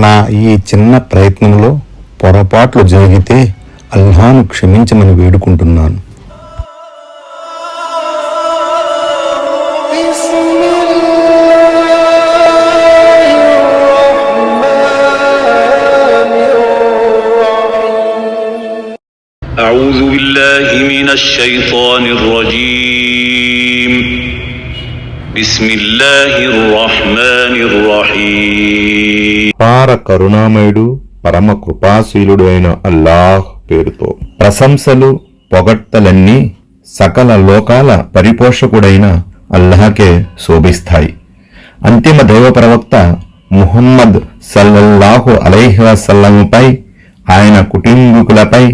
నా ఈ చిన్న ప్రయత్నంలో పొరపాట్లు జరిగితే అల్లాను క్షమించమని వేడుకుంటున్నాను أعوذ بالله من الشيطان الرجيم بسم الله الرحمن الرحيم పార కరుణామయుడు పరమ కృపాశీలుడు అయిన అల్లాహ్ పేరుతో ప్రశంసలు పొగడ్తలన్నీ సకల లోకాల పరిపోషకుడైన అల్లాహకే శోభిస్తాయి అంతిమ దైవ ప్రవక్త ముహమ్మద్ సల్లల్లాహు అలైహి వసల్లంపై ఆయన కుటుంబీకులపై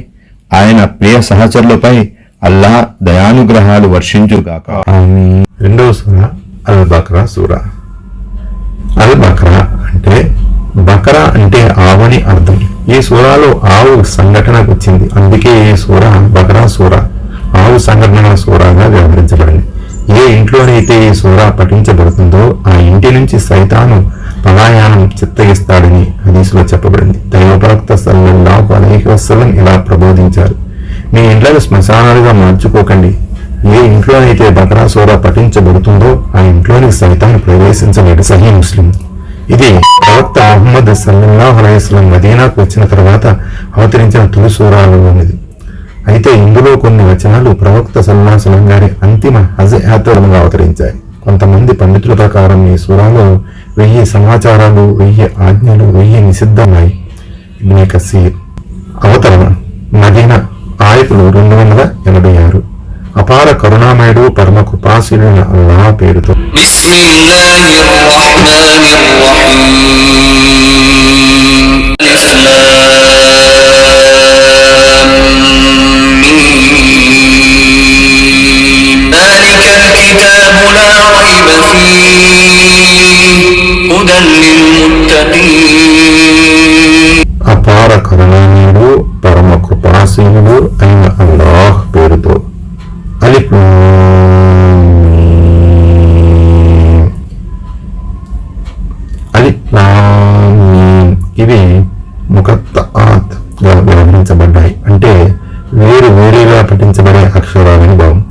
ఆయన ప్రియ సహచరులపై అల్లాహ్ దయానుగ్రహాలు వర్షించుగాక రెండవ సూర అల్ బక్రా సూరా. అల్ బక్రా అంటే బకరా అంటే ఆవని అర్థం. ఈ సూరాలో ఆవు సంఘటన వచ్చింది. అందుకే ఈ సూర బకరా సూర ఆవు సంఘటన సూరాగా వ్యవహరించబడింది ఏ ఇంట్లోనైతే ఈ సూర పఠించబడుతుందో ఆ ఇంటి నుంచి సైతాను పలాయానం చిత్తగిస్తాడని హదీసులో చెప్పబడింది. దైవప్రవక్త సల్లల్లాహు అలైహి వసలం ఇలా ప్రబోధించారు. మీ ఇండ్లను శ్మశానాలుగా మార్చుకోకండి. ఏ ఇంట్లోనైతే బకరా సూర పఠించబడుతుందో ఆ ఇంట్లోనికి సైతాన్ని ప్రవేశించలేడు సహీ ముస్లిం. ఇది ప్రవక్త అహ్మద్ సల్లల్లాహు అలైహి మదీనాకు వచ్చిన తర్వాత అవతరించిన తొలి సూరాలలోనిది అయితే ఇందులో కొన్ని వచనాలు ప్రవక్త సల్లాహలం గారి అంతిమ హజ్ యాత్రలుగా అవతరించాయి. కొంతమంది పండితుల ప్రకారం ఈ సూరాలో వెయ్యి సమాచారాలు వెయ్యి ఆజ్ఞలు వెయ్యి నిషిద్ధమై ఇబ్నే కసీర్ అవతరణ మదీన ఆయకులు రెండు వందల ఎనభై ఆరు. అపార కరుణామయుడు పరమ కృపాశీలుడైన అల్లాహ్ పేరుతో بسم الله వేరుగా పఠించబడే భావం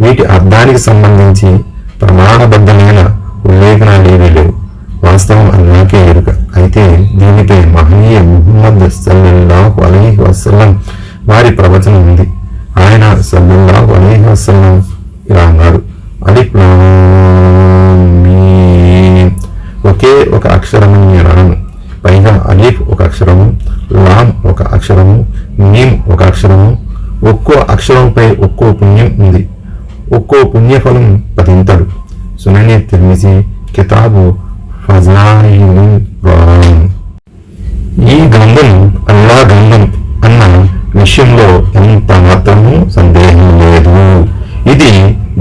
వీటి అర్థానికి సంబంధించి ప్రమాణబద్ధమైన ఉల్లేఖనాలు ఏవీ లేవు. వాస్తవం అల్లాకే ఎరుక. అయితే దీనిపై మహనీయ ముహమ్మద్ సల్లల్లాహు అలైహి వసల్లం వారి ప్రవచనం ఉంది. ఆయన సల్లల్లాహు అలైహి వసల్లం ఇలా అన్నారు అలిఫ్ ఒకే ఒక అక్షరము నేను అనను పైగా అలీఫ్ ఒక అక్షరము లామ్ ఒక అక్షరము మీమ్ ఒక అక్షరము ఒక్కో అక్షరంపై ఒక్కో పుణ్యం ఉంది. ఒక్కో పుణ్యఫలం పదింతలు సునని తిరిమిసి కితాబు ఫజాయిలు ఈ గ్రంథం అల్లా గ్రంథం అన్న విషయంలో ఎంత మాత్రమూ సందేహం లేదు. ఇది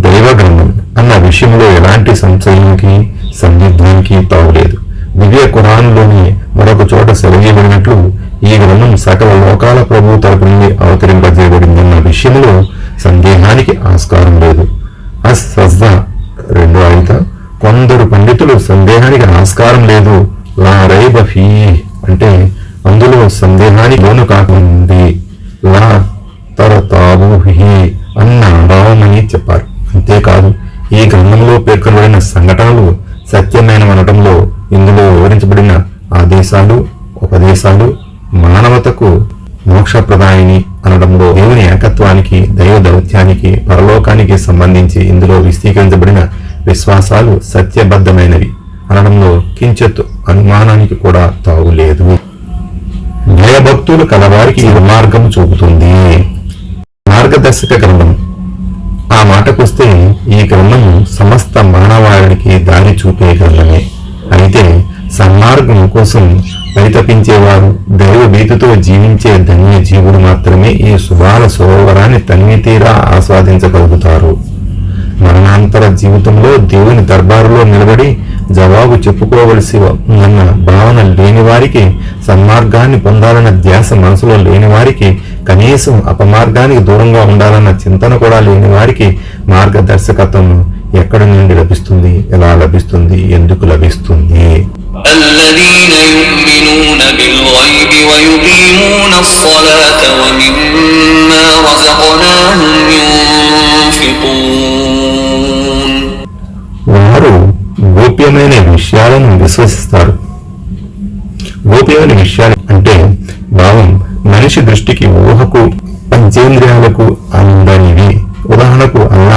దైవ గ్రంథం అన్న విషయంలో ఎలాంటి సంశయానికి సందిగ్ధానికి తావులేదు. దివ్య ఖురాన్లోని మరొక చోట సెలవీయబడినట్లు ఈ గ్రంథం సకల లోకాల ప్రభు తరపు నుండి అవతరింపజేయబడిందన్న విషయంలో సందేహానికి ఆస్కారం లేదు. అస్ రెండో అయిత కొందరు పండితులు సందేహానికి ఆస్కారం లేదు. లా రైబ ఫీ అంటే అందులో సందేహానికి లోను కాకుంది. లా తరతాబు అన్న భావమని చెప్పారు. అంతేకాదు ఈ గ్రంథంలో పేర్కొనబడిన సంఘటనలు సత్యమైనవనటంలో మోక్షప్రదాయిని అనడంలో దేవుని ఏకత్వానికి దైవ దౌత్యానికి పరలోకానికి సంబంధించి ఇందులో విస్తీకరించబడిన విశ్వాసాలు సత్యబద్ధమైనవి. అనడంలో కించెత్తు అనుమానానికి కూడా తావులేదు భయభక్తులు కలవారికి మార్గం చూపుతుంది. మార్గదర్శక గ్రంథం. ఆ మాటకొస్తే ఈ గ్రంథం సమస్త మానవాళికి దారి చూపే గ్రంథమే. అయితే సన్మార్గం కోసం పరితపించేవారు దైవ భీతితో జీవించే ధన్య జీవుడు మాత్రమే ఈ శుభాల సరోవరాన్ని తన్నితీరా తీరా ఆస్వాదించగలుగుతారు. మరణాంతర జీవితంలో దేవుని దర్బారులో నిలబడి జవాబు చెప్పుకోవలసి ఉన్న భావన లేని వారికి సన్మార్గాన్ని పొందాలన్న ధ్యాస మనసులో లేని వారికి కనీసం అపమార్గానికి దూరంగా ఉండాలన్న చింతన కూడా లేని వారికి మార్గదర్శకత్వం ఎక్కడి నుండి లభిస్తుంది ఎలా లభిస్తుంది ఎందుకు లభిస్తుంది? الذين يؤمنون بالغيب ويقيمون الصلاة ومما رزقناهم ينفقون. వారు గోప్యమైన విషయాలను విశ్వసిస్తారు. గోప్యమైన విషయాలు అంటే భావం మనిషి దృష్టికి ఊహకు పంచేంద్రియాలకు అందనివి ఉదాహరణకు అన్న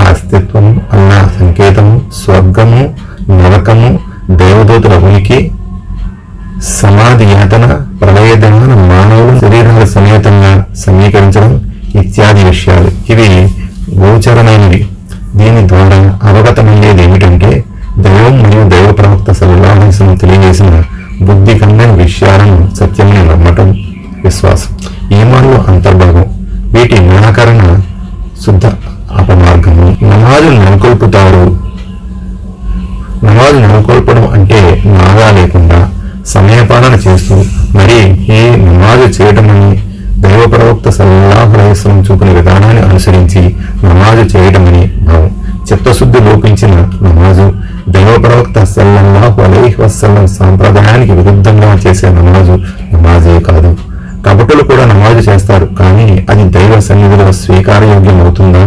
సమీకరించడం ఇత్యాది విషయాలు. ఇవి గోచరమైనవి. దీని ద్వారా అవగతమయ్యేది ఏమిటంటే దైవం మరియు దైవ ప్రవక్త సల్లాహం తెలియజేసిన బుద్ధి కందని విషయాలను సత్యమని నమ్మటం విశ్వాసం. ఈమాన్లో అంతర్భాగం. వీటి నిరాకరణ శుద్ధ అపమార్గము. నమాజు నెలకొల్పుతారు. నమాజు నెలకొల్పడం అంటే నాగా లేకుండా సమయపాలన చేస్తూ మరి ఈ నమాజు చేయటమని ప్రవక్త సల్లాహు చూపిన విధానాన్ని అనుసరించి నమాజు చేయటమని భావం. చిత్తశుద్ధి లోపించిన నమాజు దైవ ప్రవక్త సల్లల్లాహు అలైహి వసల్లం సాంప్రదాయానికి విరుద్ధంగా చేసే నమాజు నమాజే కాదు. కపటులు కూడా నమాజు చేస్తారు కానీ అది దైవ సన్నిధిలో స్వీకారయోగ్యం అవుతుందా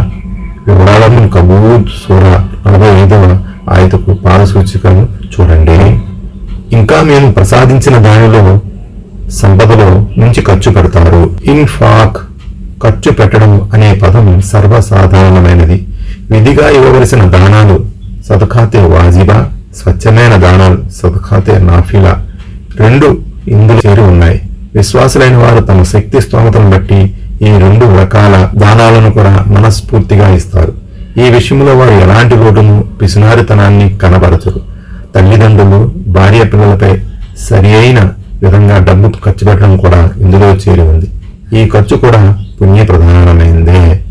వివరాలను కబూద్ సూర నలభై ఐదవ ఆయతకు పారసూచికను చూడండి. ఇంకా మేము ప్రసాదించిన దానిలో సంపదలో నుంచి ఖర్చు పెడతారు. ఇన్ఫాక్ ఖర్చు పెట్టడం అనే పదం సర్వసాధారణమైనది. విధిగా ఇవ్వవలసిన దానాలు సదఖాతే వాజిబా స్వచ్ఛమైన దానాలు సదఖాతే నాఫిలా. రెండు ఇందులో చేరి ఉన్నాయి. విశ్వాసులైన వారు తమ శక్తి స్తోమతను బట్టి ఈ రెండు రకాల దానాలను కూడా మనస్ఫూర్తిగా ఇస్తారు. ఈ విషయంలో వారు ఎలాంటి లోటును పిసినారితనాన్ని కనబరచరు. తల్లిదండ్రులు భార్య పిల్లలపై సరి అయిన విధంగా డబ్బు ఖర్చు పెట్టడం కూడా ఇందులో చేరి ఉంది. ఈ ఖర్చు కూడా పుణ్య ప్రధానమైందే